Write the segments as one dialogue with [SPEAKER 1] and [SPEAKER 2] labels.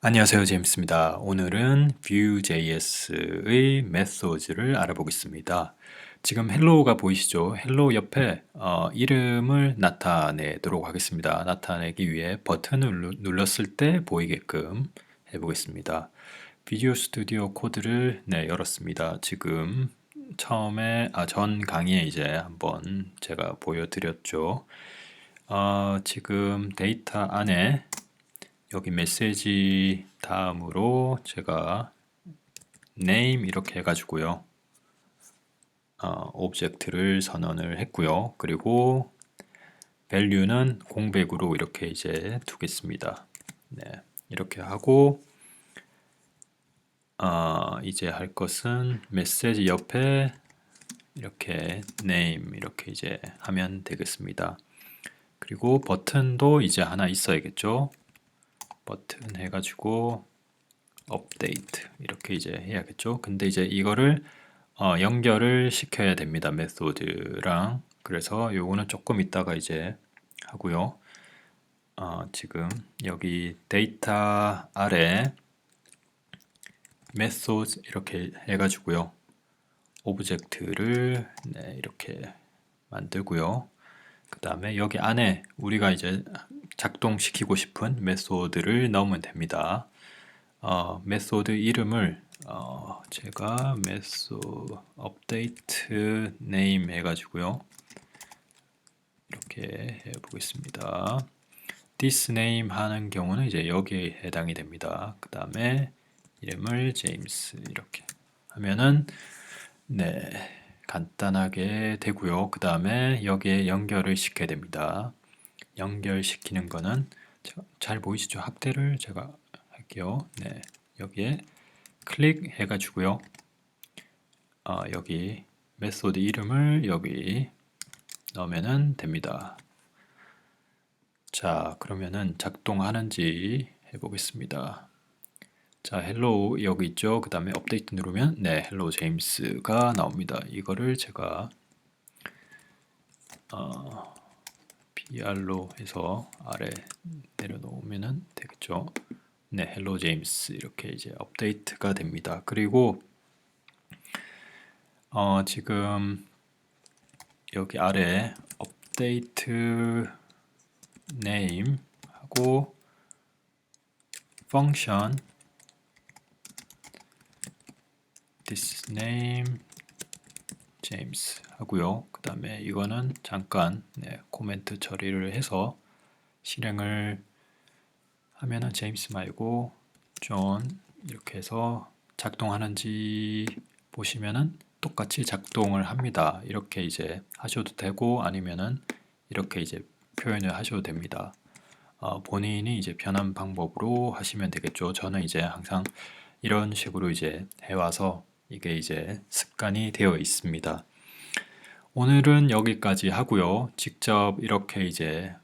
[SPEAKER 1] 안녕하세요. 제임스입니다. 오늘은 Vue.js의 methods를 알아보겠습니다. 지금 hello가 보이시죠? hello 옆에 어, 이름을 나타내도록 하겠습니다. 나타내기 위해 버튼을 눌렀을 때 보이게끔 해보겠습니다. 비주얼 스튜디오 코드를 네, 열었습니다. 지금 처음에 아, 전 강의에 이제 한번 제가 보여드렸죠. 어, 지금 데이터 안에 여기 메시지 다음으로 제가 name 이렇게 해가지고요. 어, 오브젝트를 선언을 했고요. 그리고 value는 공백으로 이렇게 이제 두겠습니다. 네, 이렇게 하고 어, 이제 할 것은 메시지 옆에 이렇게 name 이렇게 이제 하면 되겠습니다. 그리고 버튼도 이제 하나 있어야겠죠. 버튼 해가지고 업데이트 이렇게 이제 해야겠죠. 근데 이제 이거를 어, 연결을 시켜야 됩니다. 메소드랑 그래서 요거는 조금 있다가 이제 하고요. 어, 지금 여기 데이터 아래 메소드 이렇게 해가지고요. 오브젝트를 네, 이렇게 만들고요. 그 다음에 여기 안에 우리가 이제 작동시키고 싶은 메소드를 넣으면 됩니다. 어, 메소드 이름을 어, 제가 메소 업데이트 네임 해가지고요. 이렇게 해보겠습니다. this name 하는 경우는 이제 여기에 해당이 됩니다. 그 다음에 이름을 제임스 이렇게 하면은 네 간단하게 되고요. 그 다음에 여기에 연결을 시켜야 됩니다. 연결시키는 거는 잘 보이시죠? 확대를 제가 할게요. 네, 여기에 클릭해 가지고요. 어, 여기 메소드 이름을 여기 넣으면 됩니다. 자, 그러면은 작동하는지 해보겠습니다. 자, 헬로 여기 있죠. 그 다음에 업데이트 누르면 네, 헬로 제임스가 나옵니다. 이거를 제가 어, PR로 해서 아래 내려놓으면 되겠죠. 네, 헬로 제임스 이렇게 이제 업데이트가 됩니다. 그리고 어, 지금 여기 아래 업데이트 네임 하고 function this name 제임스 하고요. 그 다음에 이거는 잠깐 네, 코멘트 처리를 해서 실행을 하면은 제임스 말고 존 이렇게 해서 작동하는지 보시면은 똑같이 작동을 합니다. 이렇게 이제 하셔도 되고 아니면은 이렇게 이제 표현을 하셔도 됩니다. 어, 본인이 이제 편한 방법으로 하시면 되겠죠. 저는 이제 항상 이런 식으로 이제 해와서 이게 이제 습관이 되어 있습니다. 오늘은 여기까지 하고요. 직접 이렇게 이제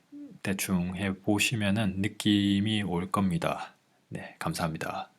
[SPEAKER 1] 대충 해 보시면은 느낌이 올 겁니다. 네, 감사합니다.